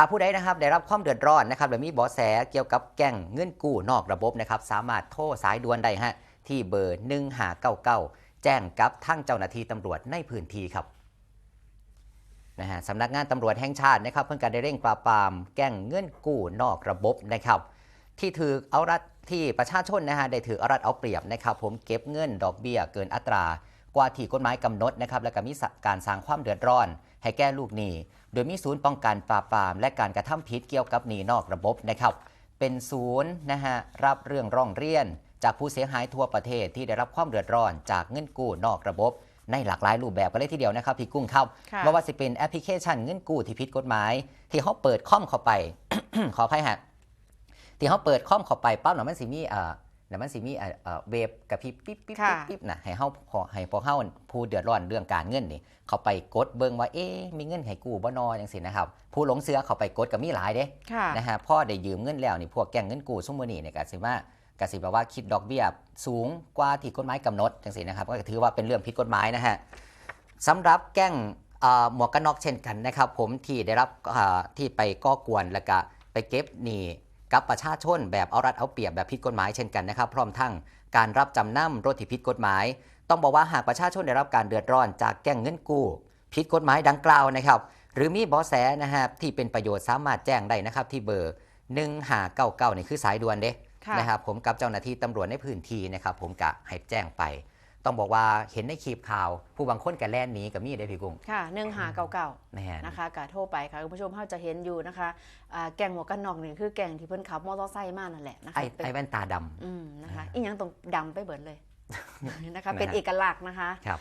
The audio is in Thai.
ถ้าผู้ใดนะครับได้รับความเดือดร้อนนะครับหรือมีเบาะแสเกี่ยวกับแก่งเงินกู้นอกระบบนะครับสามารถโทรสายด่วนได้ฮะที่เบอร์1599 แจ้งกับทั้งเจ้าหน้าที่ตำรวจในพื้นที่ครับนะฮะสำนักงานตำรวจแห่งชาตินะครับ เพิ่งการได้เร่งปราบปรามแก่งเงินกู้นอกระบบนะครับ ที่ถือเอารัดที่ประชาชนนะฮะได้ถือเอารัดเอาเปรียบนะครับ ผมเก็บเงินดอกเบี้ยเกินอัตรา ว่าที่กฎหมายกำหนดนะครับและก็มีการสร้างความเดือดร้อน ให้แก้ลูกหนี้ โดยมีศูนย์ป้องกันปราบปราม และการกระทำผิดเกี่ยวกับหนี้นอกระบบนะครับ เป็นศูนย์นะฮะรับเรื่องร้องเรียน จากผู้เสียหายทั่วประเทศที่ได้รับความเดือดร้อน จากเงินกู้นอกระบบ ในหลากหลายรูปแบบกันเลยทีเดียวนะครับพี่กุ้งครับค่ะไม่ว่าจะเป็นแอปพลิเคชันเงินกู้ที่ผิดกฎหมาย ที่เขาเปิดคอมเข้าไปขออภัยฮะที่เขาเปิดคอมเข้าไปปั๊บน่ะมันสิมี เอ่อน่ะมันสิมีเอ่อเอ่อเวฟกับพริบปิ๊บปิ๊บค่ะปิ๊บปิ๊บน่ะให้เฮาพอให้พอเฮาผู้เดือดร้อนเรื่องการเงินนี่ เขาไปกดเบิ่งว่าเอ๊ะมีเงินให้กู้บ่นอจังซี่นะครับ ผู้หลงเสือเขาไปกดก็มีหลายเด้ค่ะนะฮะพ่อได้ยืมเงินแล้วนี่พวกแก๊งเงินกู้ซุมื้อนี้เนี่ยก็สิว่ากสิแบบว่าคิดดอกเบี้ยสูงกว่าที่กฎหมายกำหนดจังซี่นะครับก็ถือว่าเป็นเรื่องผิดกฎหมายนะฮะสำหรับแก๊งเอ่อหมวกกันน็อกเช่นกันนะครับ ผมที่ได้รับอ่าที่ไปก่อกวนแล้วก็ไปเก็บหนี้ กับประชาชนแบบเอารัดเอาเปรียบแบบผิดกฎหมายเช่นกันนะครับพร้อมทั้งการรับจำนำรถที่ผิดกฎหมาย ต้องบอกว่าหากประชาชนได้รับการเดือดร้อนจากแก๊งเงินกู้ผิดกฎหมายดังกล่าวนะครับหรือมีเบาะแสนะครับที่เป็นประโยชน์สามารถแจ้งได้นะครับที่เบอร์1599นี่คือสายด่วนเด้ค่ะนะครับผมกับเจ้าหน้าที่ตำรวจในพื้นที่นะครับผมกะให้แจ้งไป ต้องบอกว่าเห็นในคลิปข่าว ผู้บางคนกับแล่นหนี้กับมีได้พี่กุ้งค่ะหนึ่งหาเก่าแม่นๆนะคะกะโทรไปค่ะคุณผู้ชมเขาจะเห็นอยู่นะคะอ่าแกงหัวกันนอกนี่คือแกงที่เพิ่นขับมอเตอร์ไซค์มานั่นแหละนะคะไอ้เป็นไอ้แว่นตาดำ อืมนะคะอ่าอีกอย่างตรงดำไปเบิดเลยนะคะนะฮะเป็นเอกลักษณ์นะคะ ครับ